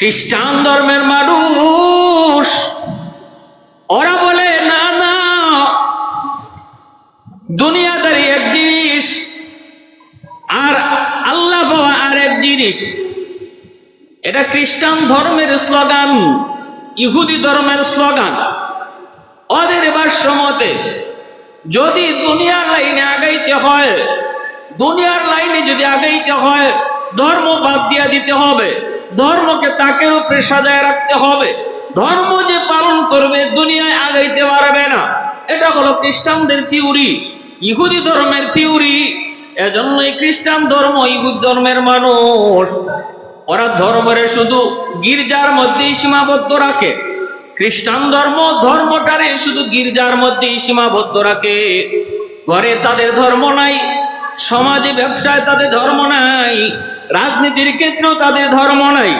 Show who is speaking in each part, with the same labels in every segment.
Speaker 1: খ্রিস্টান ধর্মের মানুষ। ওরা বলে, না না, দুনিয়াদারি এক জিনিস আর আল্লাহ পাওয়া আর এক জিনিস। এটা খ্রিস্টান ধর্মের স্লোগান, ইহুদি ধর্মের স্লোগান। ওদের ভাষ্য মতে যদি দুনিয়ার লাইনে আগাইতে হয়, দুনিয়ার লাইনে যদি আগাইতে হয়, ধর্ম বাদ দিয়া দিতে হবে। ধর্মকে তাকের উপরে রাখতে হবে। ধর্ম যে পালন করবে দুনিয়ায় আগাইতে পারবে না। এটা হলো খ্রিস্টানদের থিওরি, ইহুদি ধর্মের থিওরি। এজন্যই খ্রিস্টান ধর্ম ইহুদ ধর্মের মানুষ। ওরা ধর্মের শুধু গির্জার মধ্যেই সীমাবদ্ধ রাখে। খ্রিস্টান ধর্ম ধর্মটারে শুধু গির্জার মধ্যেই সীমাবদ্ধ রাখে। ঘরে তাদের ধর্ম নাই, সমাজে, ব্যবসায় তাদের ধর্ম নাই। রাজনীতির ক্ষেত্রেও তাদের ধর্ম নাই।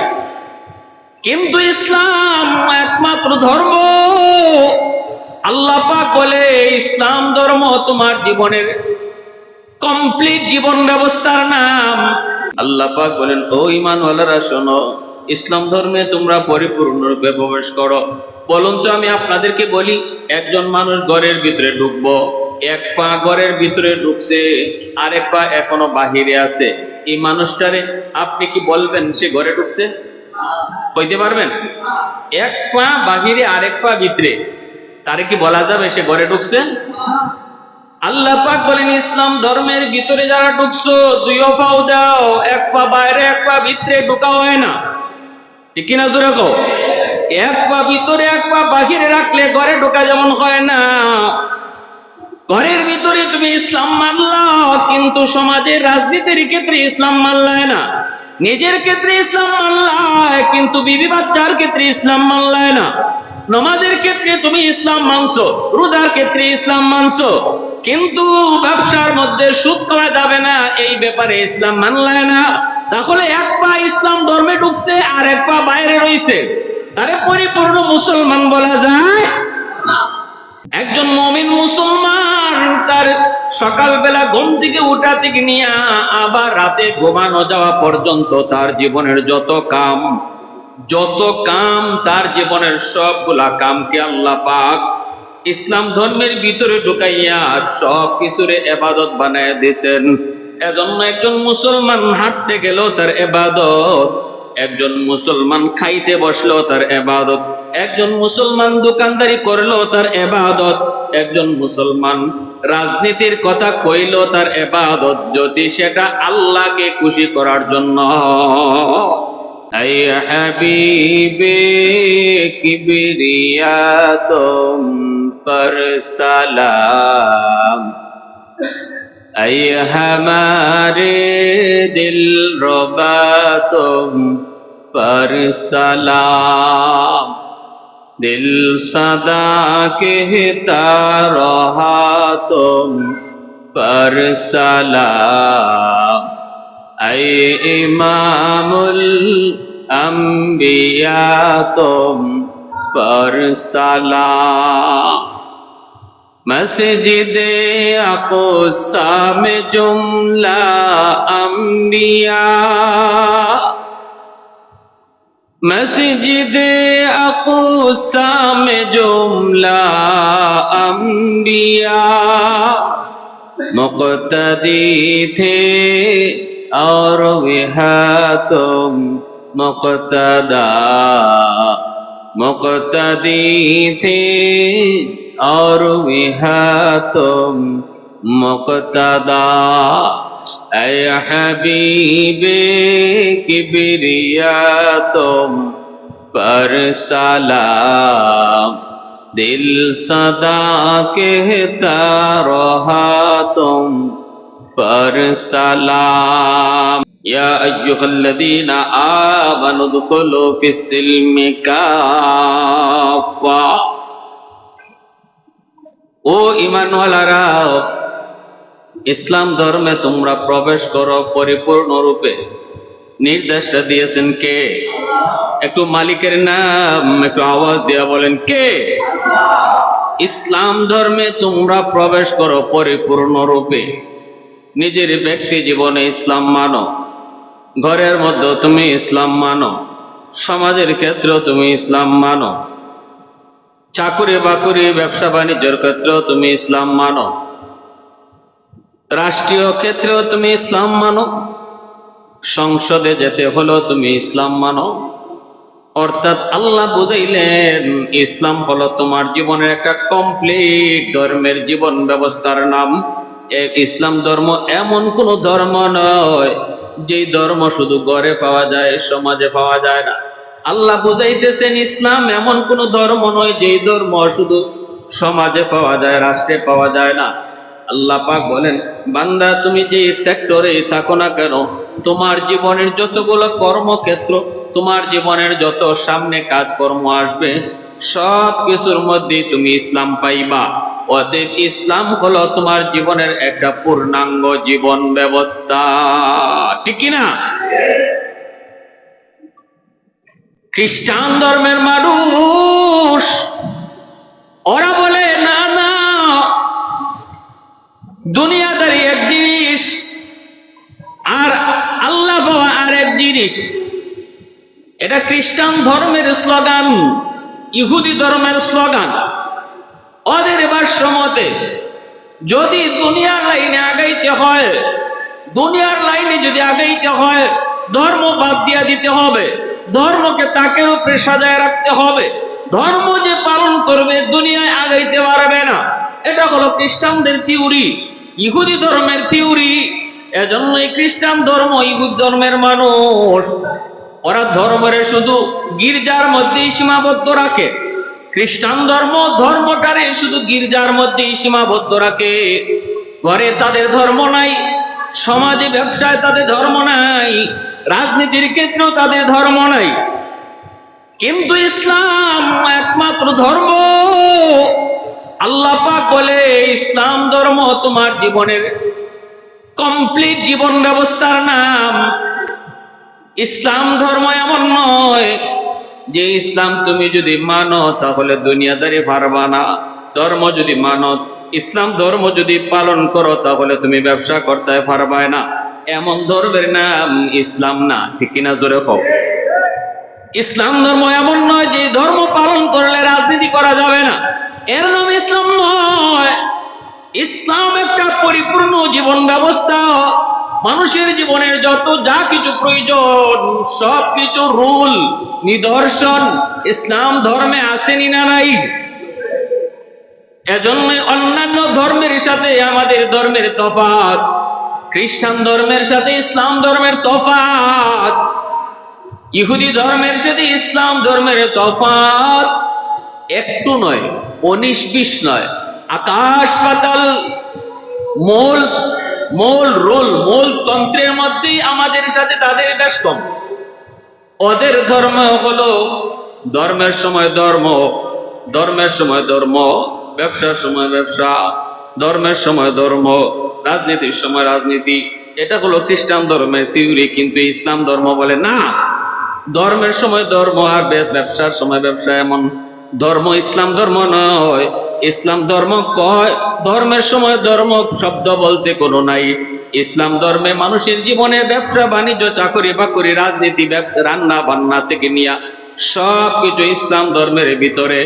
Speaker 1: কিন্তু ইসলাম একমাত্র ধর্ম। আল্লাহ পাক বলে, ইসলাম ধর্ম তোমার জীবনের কমপ্লিট জীবন ব্যবস্থার নাম। আল্লাহ পাক বলেন, ও ইমানওয়ালারা, শোনো, ইসলাম ধর্মে তোমরা পরিপূর্ণরূপে প্রবেশ করো। বলুন তো আমি আপনাদেরকে বলি, একজন মানুষ ঘরের ভিতরে ঢুকবো, এক পা ঘরের ভিতরে ঢুকছে, আরেক পা এখনও বাহিরে আছে। এই মানুষটারে আপনি কি বলবেন সে ঘরে ঢুকছে? কইতে পারবেন? এক পা বাহিরে, আরেক পা ভিতরে। তারে কি বলা যাবে সে ঘরে ঢুকছে? আল্লাহ পাক বলেন, ইসলাম ধর্মের ভিতরে যারা ঢুকছো, দুইও পাও দাও। এক পা বাইরে, এক পা ভিতরে ঢুকা হয় না। ঠিক কিনা জোরে কো এক পা ভিতরে, এক পা বাহিরে রাখলে ঘরে ঢোকা যেমন হয় না। ঘরের ভিতরে তুমি ইসলাম মানলা, কিন্তু সমাজের রাজনীতির ক্ষেত্রে ইসলাম মানলায় না। নিজের ক্ষেত্রে ইসলাম মানলায়, কিন্তু বিবি বাচ্চার ক্ষেত্রে ইসলাম মানলায় না। নমাজের ক্ষেত্রে তুমি ইসলাম মানছো, রোজার ক্ষেত্রে ইসলাম মানছো, কিন্তু ব্যবসার মধ্যে সুদ করা যাবে না, এই ব্যাপারে ইসলাম মানলায় না। তাহলে এক পা ইসলাম ধর্মে ঢুকছে আর এক পা বাইরে রয়েছে। তারে পরিপূর্ণ মুসলমান বলা যায়। একজন মমিন মুসলমান তার সকালবেলা ঘুম থেকে উঠা থেকে নিয়ে আবার রাতে ঘুমানো যাওয়া পর্যন্ত তার জীবনের যত কাম যত কাম তার জীবনের সবগুলা কামকে আল্লাহ পাক ইসলাম ধর্মের ভিতরে ঢুকাইয়া সব কিছুরে এবাদত বানায় দিয়েছেন এজন্য একজন মুসলমান হাঁটতে গেল তার এবাদত একজন মুসলমান খাইতে বসল তার এবাদত, একজন মুসলমান দোকানদারি করল তার এবাদত, একজন মুসলমান রাজনীতির কথা কইল তার এবাদত, যদি সেটা আল্লাহকে খুশি করার জন্য। সালাম। اے ہمارے دل ربا تم پر سلام دل صدا کہتا رہا تم پر سلام اے امام الانبیاء تم پر سلام पर सलाम मस्जिद अकोसा में जुमला अंबिया मस्जिद अकोसा में जुमला अंबिया मुक्तदी थे और वह तुम मुक्तदा मुक्तदी थे और विहा तुम मुक्तदा अय हबीबे किबरिया तुम पर सलाम दिल सदा कहता रहा तुम पर सलाम या अयुल्लदीन आ बनुद खुलो फिसलम का ইমানওয়ালারাও ইসলাম ধর্মে তোমরা প্রবেশ করো পরিপূর্ণরূপে। নির্দেশটা দিয়েছেন কে? একটু মালিকের নাম একটু আওয়াজ দিয়া বলেন, কে? ইসলাম ধর্মে তোমরা প্রবেশ করো পরিপূর্ণরূপে। নিজের ব্যক্তি জীবনে ইসলাম মানো। ঘরের মধ্যে তুমি ইসলাম মানো। সমাজের ক্ষেত্রেও তুমি ইসলাম মানো। চাকুরি বাকুরি ব্যবসা বাণিজ্যের ক্ষেত্রেও তুমি ইসলাম মানো। রাষ্ট্রীয় ক্ষেত্রেও তুমি ইসলাম মানো। সংসদে যেতে হলো তুমি ইসলাম মানো। অর্থাৎ আল্লাহ বুঝাইলেন, ইসলাম হলো তোমার জীবনের একটা কমপ্লিট ধর্মের জীবন ব্যবস্থার নাম। ইসলাম ধর্ম এমন কোন ধর্ম নয়, যেই ধর্ম শুধু ঘরে পাওয়া যায়, সমাজে পাওয়া যায় না। আল্লাহ বুঝাইতেছেন, ইসলাম এমন কোন ধর্ম নয় যেই ধর্ম শুধু সমাজে পাওয়া যায়, রাষ্ট্রে পাওয়া যায় না। আল্লাহ পাক বলেন, বান্দা, তুমি যে সেক্টরে থাকো না কেন, তোমার জীবনের যতগুলো কর্মক্ষেত্র, তোমার জীবনের যত সামনে কাজকর্ম আসবে সব কিছুর মধ্যে তুমি ইসলাম পাইবা। অতএব ইসলাম হলো তোমার জীবনের একটা পূর্ণাঙ্গ জীবন ব্যবস্থা। ঠিক না খ্রিস্টান ধর্মের মানুষ। ওরা বলে, না না, দুনিয়াদারি এক জিনিস আর আল্লাহ পাওয়া আর এক জিনিস। এটা খ্রিস্টান ধর্মের স্লোগান, ইহুদি ধর্মের স্লোগান। ওদের ভাষ্য মতে, যদি দুনিয়ার লাইনে আগাইতে হয়, দুনিয়ার লাইনে যদি আগাইতে হয়, ধর্ম বাদ দিয়া দিতে হবে। ধর্মকে তাকের উপরে সাজায় রাখতে হবে। ধর্ম যে পালন করবে দুনিয়ায় আগাইতে পারবে না। এটা হলো খ্রিস্টানদের থিওরি, ইহুদি ধর্মের থিওরি। এজন্য এই খ্রিস্টান ধর্ম ইহুদ ধর্মের মানুষ। ওরা ধর্মের শুধু গির্জার মধ্যেই সীমাবদ্ধ রাখে। খ্রিস্টান ধর্ম ধর্মটারে শুধু গির্জার মধ্যেই সীমাবদ্ধ রাখে। ঘরে তাদের ধর্ম নাই, সমাজে, ব্যবসায় তাদের ধর্ম নাই। রাজনীতির ক্ষেত্রেও তাদের ধর্ম নাই। কিন্তু ইসলাম একমাত্র ধর্ম। আল্লাহ পাক বলে, ইসলাম ধর্ম তোমার জীবনের কমপ্লিট জীবন ব্যবস্থার নাম। ইসলাম ধর্ম এমন নয় যে ইসলাম তুমি যদি মানো, তাহলে দুনিয়াদারি পারবা না। ধর্ম যদি মানো, ইসলাম ধর্ম যদি পালন করো, তাহলে তুমি ব্যবসা করতে পারবে না। এমন ধর্মের নাম ইসলাম না, ঠিক কিনা জোরে হোক ইসলাম ধর্ম এমন নয় যে ধর্ম পালন করলে রাজনীতি করা যাবে না। এর নাম ইসলাম নয়। ইসলাম একটা পরিপূর্ণ জীবন ব্যবস্থা। মানুষের জীবনের যত যা কিছু প্রয়োজন, সব কিছু রুল, নিদর্শন, ইসলাম ধর্মে আসেনি না নাই? এজন্য অন্যান্য ধর্মের সাথে আমাদের ধর্মের তফাৎ। খ্রিস্টান ধর্মের সাথে ইসলাম ধর্মের তফাত ইহুদি ধর্মের সাথে ইসলাম ধর্মের তফাৎ। একটু নয়, উনিশ বিশ নয়। আকাশ পাতাল, মূল মূল রোল, মূল তন্ত্রের মধ্যেই আমাদের সাথে তাদের বেশ কম। ওদের ধর্ম হলো ধর্মের সময় ধর্ম, ধর্মের সময় ধর্ম, ব্যবসার সময় ব্যবসা। ধর্মের সময় ধর্ম, রাজনীতির সময় রাজনীতি, এটা হলো খ্রিস্টান ধর্মের থিওরি কিন্তু ইসলাম ধর্ম বলে না। ধর্মের সময় ধর্ম আর ব্যবসার সময় ব্যবসা এমন। ধর্ম ইসলাম ধর্ম নয়। ইসলাম ধর্ম কয়? ধর্মের সময় ধর্ম শব্দ বলতে কোনো নাই। ইসলাম ধর্মে মানুষের জীবনে ব্যবসা, বাণিজ্য চাকরি বাকরি রাজনীতি রান্না বান্না থেকে নিয়ে সব কিছু ইসলাম ধর্মের ভিতরে।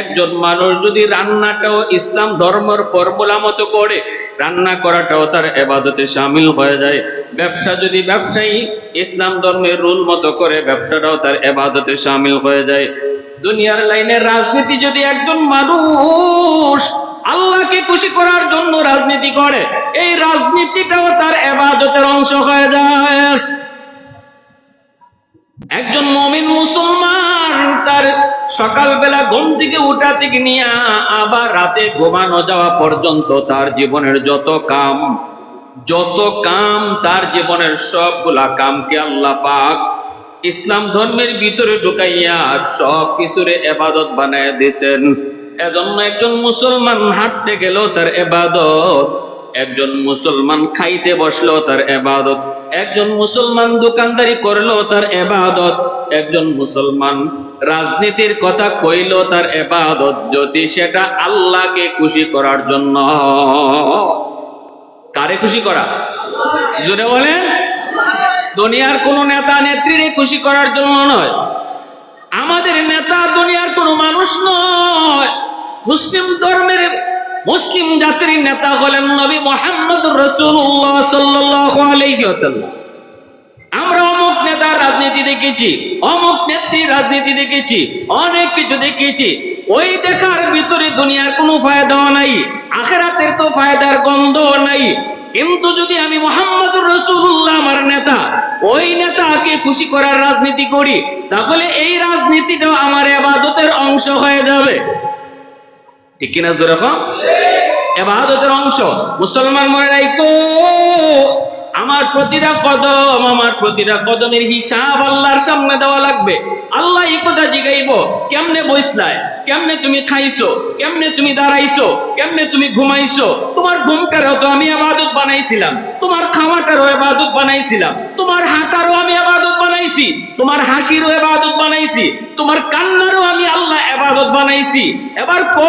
Speaker 1: একজন মানুষ যদি রান্নাটাও ইসলাম ধর্মের ফর্মুলা মতো করে, রান্না করাটাও তার এবাদতে সামিল হয়ে যায়। ব্যবসা যদি ব্যবসায়ী ইসলাম ধর্মের রুল মতো করে, ব্যবসাটাও তার এবাদতে সামিল হয়ে যায়। দুনিয়ার লাইনে রাজনীতি যদি একজন মানুষ আল্লাহকে খুশি করার জন্য রাজনীতি করে, এই রাজনীতিটাও তার এবাদতের অংশ হয়ে যায়। একজন মমিন মুসলমান তার সকালবেলা ঘুম থেকে উঠা থেকে নিয়ে আবার রাতে ঘুমানো যাওয়া পর্যন্ত তার জীবনের যত কাম যত কাম তার জীবনের সবগুলা কামকে আল্লাহ পাক ইসলাম ধর্মের ভিতরে ঢুকাইয়া সব কিছুরে এবাদত বানায় দিয়েছেন এজন্য একজন মুসলমান হাঁটতে গেলেও তার এবাদত, একজন মুসলমান খাইতে বসলেও তার এবাদত। একজন মুসলমান দোকানদারি করল, তার এবাদত। একজন মুসলমান রাজনীতির কথা কইল, তার এবাদত। যদি সেটা আল্লাহকে খুশি করার জন্য। কারে খুশি করা? জোরে বলেন। দুনিয়ার কোন নেতা নেত্রীরে খুশি করার জন্য নয়। আমাদের নেতা দুনিয়ার কোন মানুষ নয়। মুসলিম ধর্মের মুসলিম জাতির নেতা হলেন নবী মোহাম্মদ রসুল্লাহ সাল্লাহ আলাইসাল্লাম আমরা অমুক নেতার রাজনীতি দেখেছি, অমুক নেত্রীর রাজনীতি দেখেছি, অনেক কিছু দেখেছি। ওই দেখার ভিতরে দুনিয়ার কোনো ফায়দাও নাই, আখেরাতের তো ফায়দার গন্ধ নাই। কিন্তু যদি আমি মোহাম্মদ রসুল্লাহ আমার নেতা, ওই নেতাকে খুশি করার রাজনীতি করি, তাহলে এই রাজনীতিটাও আমার এবাদতের অংশ হয়ে যাবে। ঠিক কিনা জোরে এবার অংশ। মুসলমান মনে রাখো আমার প্রতিটা কদম, আমার প্রতিটা কদমের হিসাব আল্লাহর সামনে দেওয়া লাগবে। আল্লাহ এই কথা জিগাইব, কেমনে বইসলায়? কেমনে তুমি খাইছো? কেমনে তুমি দাঁড়াইছো? কেমনে তুমি ঘুমাইছো? তোমার ঘুমটারও তো আমি আবাদত বানাইছিলাম। তোমার খাওয়াটারও আবাদত বানাইছিলাম। তোমার হাঁটারও আমি আবাদত বানাইছি। তোমার হাসিরও আবাদত বানাইছি। তোমার কান্নারও আমি আল্লাহ আবাদত বানাইছি। এবার কো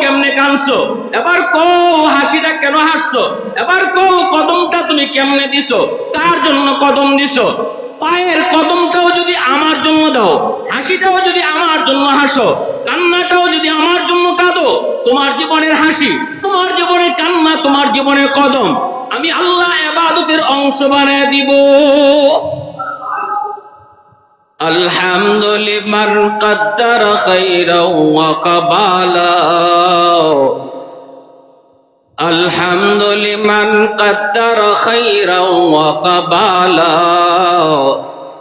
Speaker 1: কেমনে কানছো এবার কো হাসিটা কেন হাসছো? এবার কো কদমটা তুমি কেমনে দিছো কার জন্য কদম দিছো পায়ের কদমটাও যদি আমার জন্য দাও হাসিটাও যদি আমার জন্য হাসো কান্নাটাও যদি আমার জন্য কাঁদো তোমার জীবনের হাসি তোমার জীবনের কান্না তোমার জীবনের কদম আমি আল্লাহ এবাদতের অংশ বানিয়ে দিব الحمد لمن قدر خيرا وقبالا الحمد لمن قدر خيرا وقبالا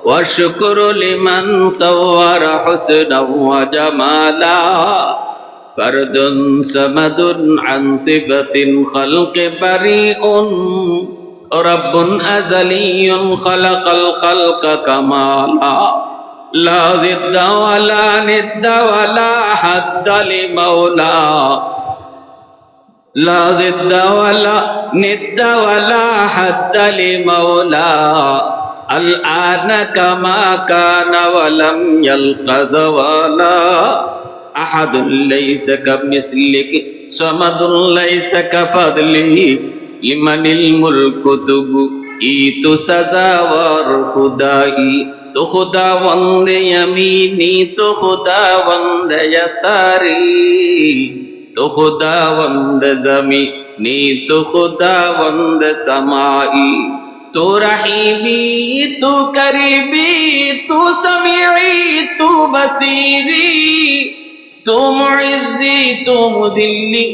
Speaker 1: والشكر لمن صور حسنا وجمالا فرد سمد عن صفة خلق بريء رب أزلي خلق الخلق كمالا لا ضد ولا ند ولا حد لمولى لا ضد ولا ند ولا حد لمولى الآن كما كان ولم يلق زوالا أحد ليس كمثلك صمد ليس كفضله لمن الملك تبقيت سزاوار خدائي تو خدا وند یمینی تو خدا وند یساری তো খুদাওয়ন্দ জমি নি তো খুদাওয়ন্দ সামাই। তো রাহিবি, তো করিবি, তো সমিই তো বসিরি। তো মুইজি তো মুদিল্লি,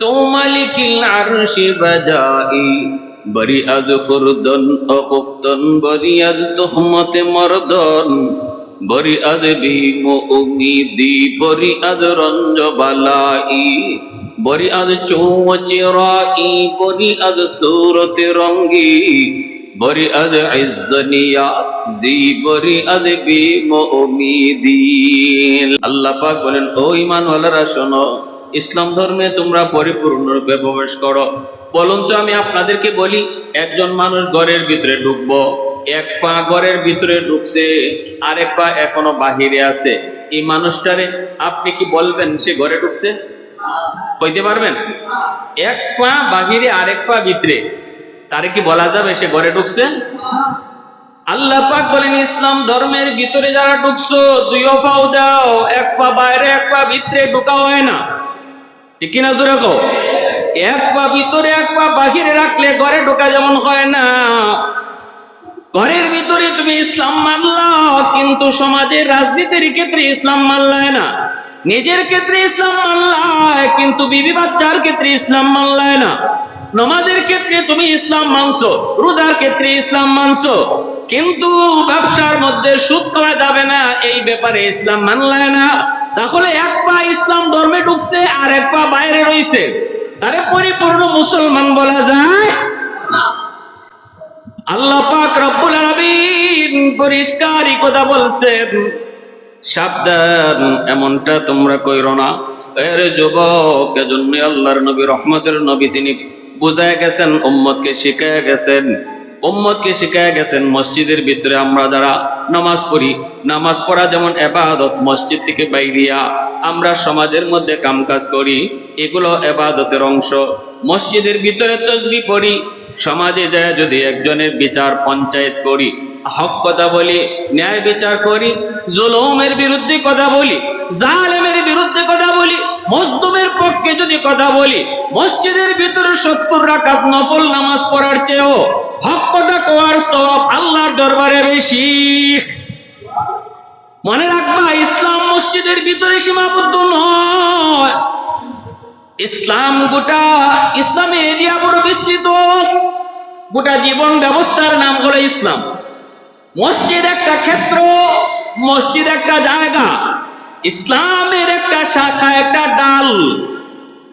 Speaker 1: তো মালিকিল আরশি বজাই বরিয়াদ খুরদন অকুফতন বরিয়াদ তুহমতে মরদন। বরি আজ ভীম উমিদি বরি আজ রঞ্জ বালাই বরি আজ চৌচিরাই বরি আজ সুরতে রঙ্গি বরি আজ ইজ্জনিয়া জি বরি আজ ভীম উমিদি আল্লাহ পাক বলেন, ও ইমানওয়ালারা, শোনো, ইসলাম ধর্মে তোমরা পরিপূর্ণরূপে প্রবেশ করো। বলুন তো আমি আপনাদেরকে বলি, একজন মানুষ ঘরের ভিতরে ঢুকবো। এক পা ঘরের ভিতরে ঢুকছে, আরেক পা এখনও বাহিরে আছে। এই মানুষটারে আপনি কি বলবেন সে ঘরে ঢুকছে? কইতে পারবেন? এক পা বাহিরে, আরেক পা ভিতরে। তারে কি বলা যাবে সে ঘরে ঢুকছে? আল্লাহ পাক বলেন, ইসলাম ধর্মের ভিতরে যারা ঢুকছো, দুইও পাও দাও। এক পা বাইরে, এক পা ভিতরে ঢুকা হয় না। ঠিক কিনা জোরে কও? এক পা ভিতরে, এক পা বাহিরে রাখলে ঘরে ঢোকা যেমন হয় না। ঘরের ভিতরে তুমি ইসলাম মানলা, কিন্তু সমাজের রাজনীতির ক্ষেত্রে ইসলাম মানলায় না। নিজের ক্ষেত্রে ইসলাম মানলায়, কিন্তু বিবি বাচ্চার ক্ষেত্রে ইসলাম মানলায় না। নমাজের ক্ষেত্রে তুমি ইসলাম মানছো, রোজার ক্ষেত্রে ইসলাম মানছো, কিন্তু ব্যবসার মধ্যে সুদ করা যাবে না, এই ব্যাপারে ইসলাম মানলায় না। তাহলে এক পা ইসলাম ধর্মে ঢুকছে, আর এক পা বাইরে রয়েছে। তারে পরিপূর্ণ মুসলমান বলা যায় আল্লাহ পাক রব্বুল আলামিন পরিষ্কারই কথা বলছেন, সাবধান, এমনটা তোমরা কইরো না। এর যুবক এজন্য আল্লাহর নবী, রহমতের নবী তিনি বুঝায় গেছেন, উম্মতকে শিখায় গেছেন। উম্মতকে শিখায় গেছেন, মসজিদের ভিতরে আমরা যারা নামাজ পড়ি, নামাজ পড়া যেমন এবাদত, মসজিদ থেকে বাইরিয়া আমরা সমাজের মধ্যে কামকাজ করি, এগুলো এবাদতের অংশ। মসজিদের ভিতরে তসবি পড়ি, সমাজে যায় যদি একজনের বিচার পঞ্চায়েত করি, হক কথা বলি, ন্যায় বিচার করি, জুলুমের বিরুদ্ধে কথা বলি, জালেমের বিরুদ্ধে কথা বলি মজদুমের পক্ষে যদি কথা বলি, মসজিদের ভিতরে সত্তর রাকাত নফল নামাজ পড়ার চেয়েও কথা কোয়ার সব আল্লাহর দরবারে বেশি। মনে রাখবা, ইসলাম মসজিদের ভিতরে সীমাবদ্ধ নয়। ইসলাম গোটা ইসলামের এরিয়া বড় বিস্তৃত। গোটা জীবন ব্যবস্থার নাম হলো ইসলাম। মসজিদ একটা ক্ষেত্র, মসজিদ একটা জায়গা। ইসলামের একটা শাখা, একটা ডাল।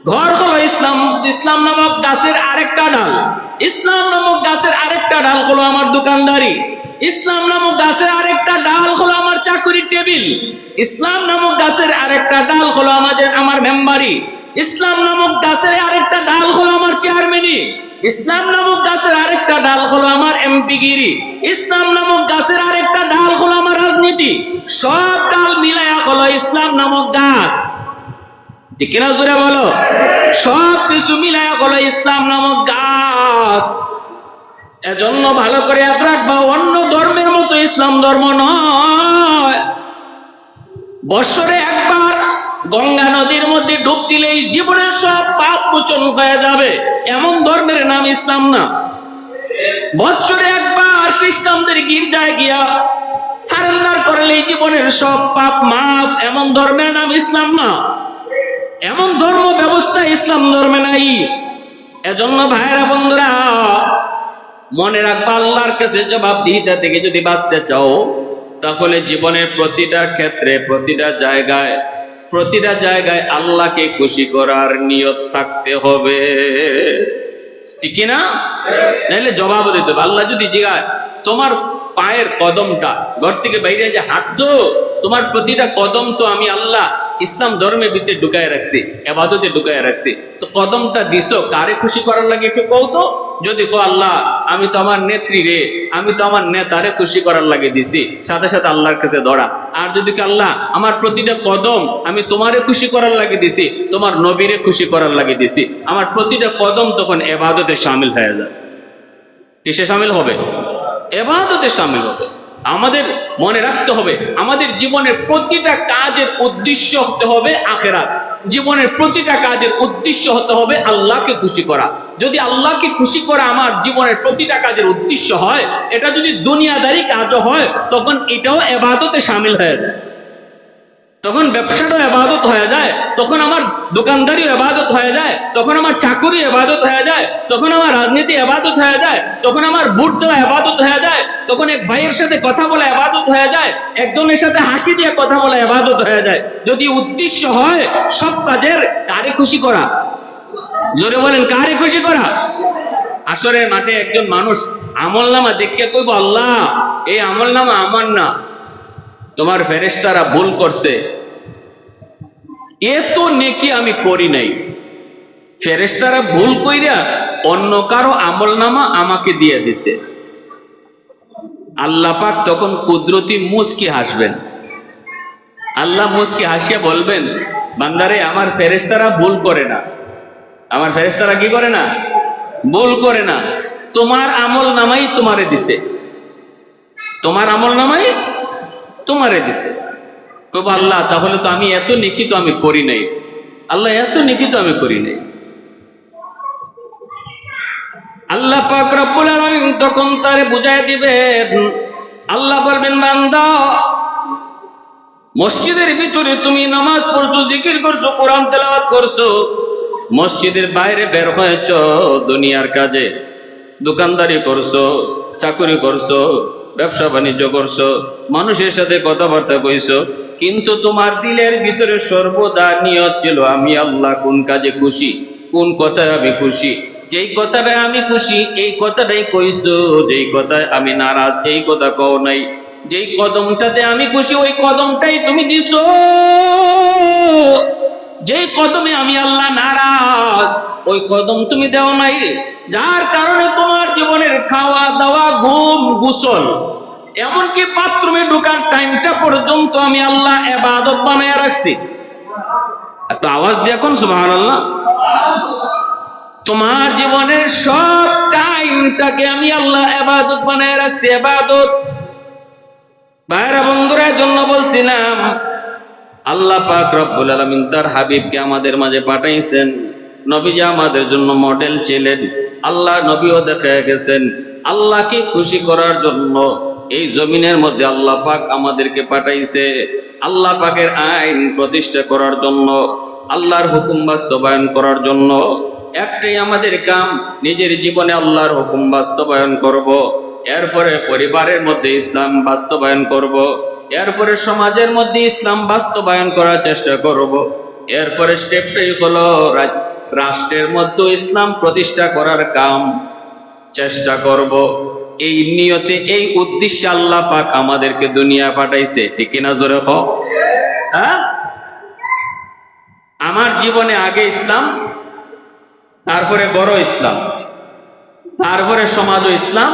Speaker 1: ঘর হলো ইসলাম ইসলাম নামক গাছের আরেকটা ডাল। ইসলাম নামক গাছের আরেকটা ডাল হলো আমার দোকানদারি। ইসলাম নামক গাছের আরেকটা ডাল হলো আমার চাকরির টেবিল। ইসলাম নামক গাছের আরেকটা ডাল হলো আমাদের, আমার মেম্বারি। ইসলাম নামক গাছের আরেকটা ডাল হলো আমার চেয়ারম্যানি ইসলাম নামক গাছের আরেকটা ডাল হলো আমার এমপি গিরি। ইসলাম নামক গাছের আরেকটা ডাল হলো আমার রাজনীতি। সব ডাল মিলায়া হলো ইসলাম নামক গাছ। ঠিক কিনা বলো? সব কিছু হলো ইসলাম নামক গাছ। এজন্য ভালো করে ইয়াদ রাখবা, অন্য ধর্মের মতো ইসলাম ধর্ম নয়। বৎসরে একবার গঙ্গা নদীর মধ্যে ডুব দিলেই জীবনের সব পাপ মোচন হয়ে যাবে। এমন ধর্মের নাম ইসলাম না। বৎসরে একবার খ্রিস্টানদের গির্জায় গিয়া সারেন্ডার করলেই জীবনের সব পাপ মাপ এমন ধর্মের নাম ইসলাম না। এমন ধর্ম ব্যবস্থা ইসলাম ধর্মে নাই। এজন্য ভাইরা বন্ধুরা, মনে রাখবা আল্লাহর কাছে জবাবদিহিতা থেকে যদি বাঁচতে চাও, তাহলে জীবনের প্রতিটা ক্ষেত্রে, প্রতিটা জায়গায় প্রতিটা জায়গায় আল্লাহকে খুশি করার নিয়ত থাকতে হবে। ঠিক না নাহলে জবাব দিতে হবে। আল্লাহ যদি জিগায়, তোমার পায়ের কদমটা ঘর থেকে বাইরে যে হাঁটছো, তোমার প্রতিটা কদম তো আমি আল্লাহ ইসলাম ধর্মের ভিতরে ঢুকায় রাখছি, এবাদতে ঢুকায় রাখছি। তো কদমটা দিছো, কারে খুশি করার লাগে একটু কও তো? যদি কো আল্লাহ, আমি তো আমার নেত্রী রে, আমি তো আমার নেতারে খুশি করার লাগে দিছি, সাথে সাথে আল্লাহর কাছে ধরা আর যদি আল্লাহ, আমার প্রতিটা কদম আমি তোমারে খুশি করার লাগে দিছি, তোমার নবীরে খুশি করার লাগে দিছি, আমার প্রতিটা কদম তখন এবাদতে সামিল হয়ে যায়। কিসে সামিল হবে? এবাদতে সামিল হবে। আমাদের মনে রাখতে হবে, আমাদের জীবনের প্রতিটা কাজের উদ্দেশ্য হতে হবে আখেরাত। জীবনের প্রতিটা কাজের উদ্দেশ্য হতে হবে আল্লাহকে খুশি করা। যদি আল্লাহকে খুশি করা আমার জীবনের প্রতিটা কাজের উদ্দেশ্য হয়, এটা যদি দুনিয়াদারি কাজও হয়, তখন এটাও এবাদতে সামিল হয়ে তখন ব্যবসাটাও এবাদত হয়ে যায়, তখন আমার দোকানদারি এবাদত হয়ে যায়, তখন আমার চাকুরি এবাদত হয়ে যায়, তখন আমার রাজনীতি এবাদত হয়ে যায়, তখন আমার ভোট দেওয়া এবাদত হয়ে যায়, তখন এক ভাইয়ের সাথে কথা বলা এবাদত হয়ে যায়, একজনের সাথে হাসি দিয়ে কথা বলা এবাদত হয়ে যায়। যদি উদ্দেশ্য হয় সব কাজের, কারে খুশি করা? জোরে বলেন, কারে খুশি করা? আসরের মাঠে একজন মানুষ, আমল নামা দেখে কইব, আল্লাহ, এই আমল নামা আমার না। তোমার ফেরেস্তারা ভুল করছে। এ তো নেকি আমি করি নাই। ফেরেশতারা ভুল কইরা অন্য কারও আমল নামা আমাকে দিয়ে দিছে। আল্লাহ পাক তখন কুদরতি মুস্কি হাসবেন। আল্লাহ মুস্কি হাসিয়া বলবেন, বান্দারে, আমার ফেরেস্তারা ভুল করে না। আমার ফেরেস্তারা কি করে না? ভুল করে না। তোমার আমল নামাই তোমারে দিছে। তোমার আমল নামাই তোমারে দিছে। কব আল্লাহ, তাহলে তো আমি এত নেকি তো আমি করি নাই। আল্লাহ, এত নেকি তো আমি করি নাই। আল্লাহ পাক তখন তারে বুঝায় দিবেন, আল্লাহ বলবেন, বান্দা, মসজিদের ভিতরে তুমি নামাজ পড়ছো, জিকির করছ, কোরআন তেলাওয়াত করছ, মসজিদের বাইরে বের হয়েছ, দুনিয়ার কাজে, দোকানদারি করছ, চাকরি করছ ব্যবসা বাণিজ্য করছ, মানুষের সাথে কথাবার্তা কইছো, কিন্তু তোমার দিলের ভিতরে সর্বদা নিয়ত ছিল, আমি আল্লাহ কোন কাজে খুশি, কোন কথায় আমি খুশি? যেই কথাটায় আমি খুশি, এই কথাটাই কইছো, যেই কথায় আমি নারাজ, এই কথা কও নাই। যেই কদমটাতে আমি খুশি, ওই কদমটাই তুমি দিছো। যেই কদমে আমি আল্লাহ নারাজ, ওই কদম তুমি দেও নাই যার কারণে তোমার জীবনের খাওয়া দাওয়া, ঘুম, গোসল, এমনকি বাথরুমে ঢোকার টাইমটা পর্যন্ত আমি আল্লাহ এবাদত বানায় রাখছি। একটা আওয়াজ দিয়ে এখন সুবাহ আল্লাহ তোমার জীবনের সব টাইমটাকে আমি আল্লাহ এবাদত বানায় রাখছি, এবাদত। ভাইরা, বন্ধুরা জন্য বলছিলাম, আল্লাহ পাক রব্বুল আলামিন তার হাবিবকে আমাদের মাঝে পাঠাইছেন। নবীজি আমাদের জন্য মডেল ছিলেন। আল্লাহ নবীও দেখা গেছেন। আল্লাহকে খুশি করার জন্য এই জমিনের মধ্যে আল্লাহ পাক আমাদেরকে পাঠাইছে। আল্লাহ পাকের আইন প্রতিষ্ঠা করার জন্য, আল্লাহর হুকুম বাস্তবায়ন করার জন্য। একটাই আমাদের কাম, নিজের জীবনে আল্লাহর হুকুম বাস্তবায়ন করব। এরপরে পরিবারের মধ্যে ইসলাম বাস্তবায়ন করব। এরপরে সমাজের মধ্যে ইসলাম বাস্তবায়ন করার চেষ্টা করব। এরপরে স্টেপটাই হলো রাজ- রাষ্ট্রের মধ্যে ইসলাম প্রতিষ্ঠা করার কাম চেষ্টা করব। এই নিয়তে, এই উদ্দেশ্যে আল্লাহ পাক আমাদেরকে দুনিয়া পাঠাইছে। ঠিক কিনা জোরে হ্যাঁ? আমার জীবনে আগে ইসলাম, তারপরে বড় ইসলাম, তারপরে সমাজ ইসলাম,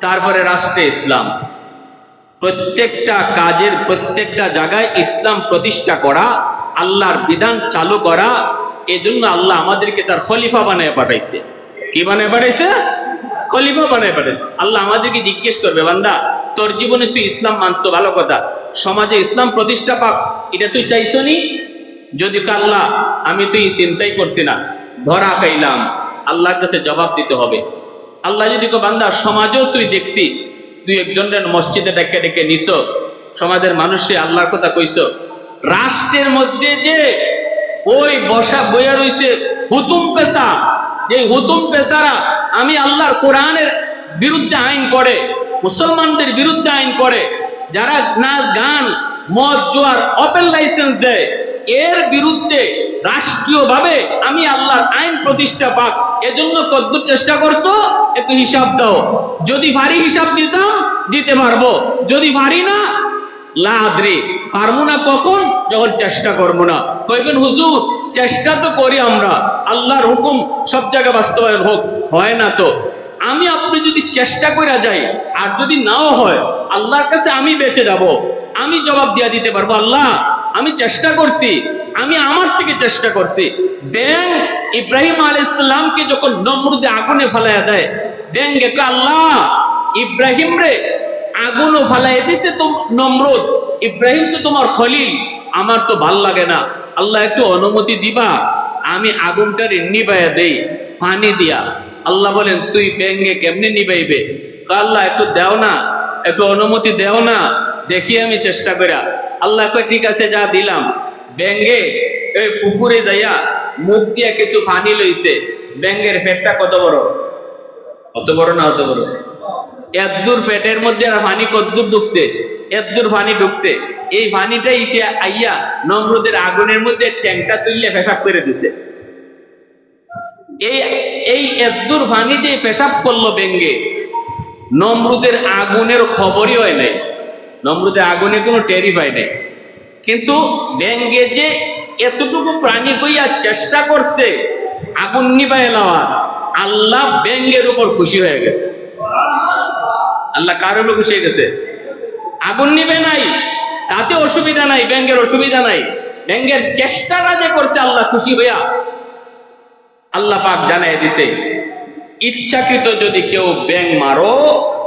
Speaker 1: তারপরে রাষ্ট্রে ইসলাম। প্রত্যেকটা কাজের প্রত্যেকটা জায়গায় ইসলাম প্রতিষ্ঠা করা, আল্লাহর বিধান চালু করা এজন্য আল্লাহ আমাদেরকে তার খলিফা বানায় পাঠাইছে। কি বানায় পাঠাইছে? খলিফা বানায় পাঠাইছে। আল্লাহ আমাদেরকে জিজ্ঞেস করবে, বান্দা, তোর জীবনে তুই ইসলাম মানছো, ভালো কথা। সমাজে ইসলাম প্রতিষ্ঠা পাক, এটা তুই চাইছো নি? যদি আল্লাহ আমি তুই চিন্তাই করছি না। ধরা খাইলাম। আল্লাহর কাছে জবাব দিতে হবে। আল্লাহ যদি কো বান্দা, সমাজেও তুই দেখছি, তুই একজনের মসজিদে ডেকে ডেকে নিছ। সমাজের মানুষে আল্লাহর কথা কইছ। রাষ্ট্রের মধ্যে যে ওই বসা বইয়া রইছে হুতুম পেশা। যে হুতুম পেশারা আমি আল্লাহর কোরআনের বিরুদ্ধে আইন করে, মুসলমানদের বিরুদ্ধে আইন করে, যারা নাচ, গান, মদ, জোয়ার ওপেন লাইসেন্স দেয়, এর বিরুদ্ধে রাষ্ট্রীয়ভাবে আমি আল্লাহর আইন প্রতিষ্ঠা পাক। এজন্য কদ্দুর চেষ্টা করছ, একটু হিসাব দাও। যদি ভারী হিসাব দিতাম, দিতে পারব। যদি ভারী না লাদ্রে পারব না কখন? যখন চেষ্টা করব না। কইবেন হুজুর? চেষ্টা তো করি আমরা। আল্লাহর হুকুম সব জায়গায় বাস্তবায়ন হোক। হয় না তো। আমি আপনি যদি চেষ্টা করে যাই, আর যদি নাও হয়, আল্লাহর কাছে আমি বেঁচে যাব। আমি জবাব দিয়া দিতে পারব, আল্লাহ, আমি চেষ্টা করছি। আমি আমার থেকে চেষ্টা করছি। ব্যাং ইব্রাহিম আল ইসলামকে যখন নমরুদে আগুনে ফেলাইয়া দেয় ব্যাং আল্লাহ, ইব্রাহিম রে আগুনও ফালাই দিছে তো নমরুদ। ইব্রাহিম তো তোমার খলিল, আমার তো ভালো লাগে না। আল্লাহ একটু অনুমতি দিবা, আমি আগুনটারে নিবাইয়া দেই, পানি দিয়া। আল্লাহ বলেন, তুই ব্যাঙ্গে কেমনে নিবাইবে? আল্লাহ, একটু দেও না, একটু অনুমতি দেও না, দেখি আমি চেষ্টা করা আল্লাহ কয়, ঠিক আছে, যা দিলাম। ব্যাঙ্গে এই পুকুরে যাইয়া মুখ দিয়া কিছু পানি লইছে। ব্যাঙ্গের পেটটা কত বড়? অত বড় না অত বড়? এদ্দুর পেটের মধ্যে আর পানি কদ্দুর ঢুকছে এদ্দুর পানি ঢুকছে। এই পানিটা এসে আইয়া নমরুদের আগুনের মধ্যে ট্যাঙ্কটা তুললে পেশাব করে দিছে। এই এই এদ্দুর পানি দিয়ে পেশাব করল ব্যঙ্গে। নমরুদের আগুনের খবরই হয় নাই। নমরুদের আগুনে কোনো টেরি পায় নাই। কিন্তু ব্যঙ্গে যে এতটুকু প্রাণী হইয়া চেষ্টা করছে, আগুন নিবাই লওয়ার আল্লাহ ব্যঙ্গের উপর খুশি হয়ে গেছে। আল্লাহ কার খুশি হয়ে গেছে? আগুন নিবে নাই, তাতে অসুবিধা নাই ব্যাংকের অসুবিধা নাই। ব্যাংকের চেষ্টাটা যে করছে আল্লাহ খুশি হইয়া, আল্লাহ পাক জানাই দিছে, ইচ্ছাকৃত যদি কেউ ব্যাং মারো,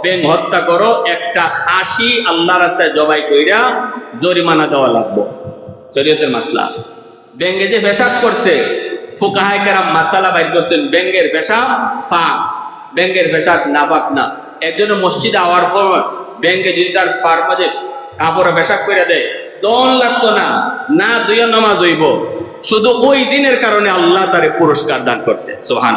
Speaker 1: ব্যাং হত্যা করো, একটা হাসি আল্লাহ রাস্তায় জবাই কইরা জরিমানা দেওয়া লাগবো। শরীয়তের মাসলা। ব্যাঙ্গে যে পেশাব করছে, ফুকাহায় কেরাম মাসালা বাইর করছেন, ব্যাঙ্গের পেশাব পাক, ব্যাঙ্গের পেশাব না পাক না। একজন মসজিদে আওয়ার পর ব্যাংকে যদি তার পার মাঝে কাপড়ে বেশাক করে দেয় দন লাগতো না না দুই নামাজ হইব। শুধু ওই দিনের কারণে আল্লাহ তারে পুরস্কার দান করছে সোহান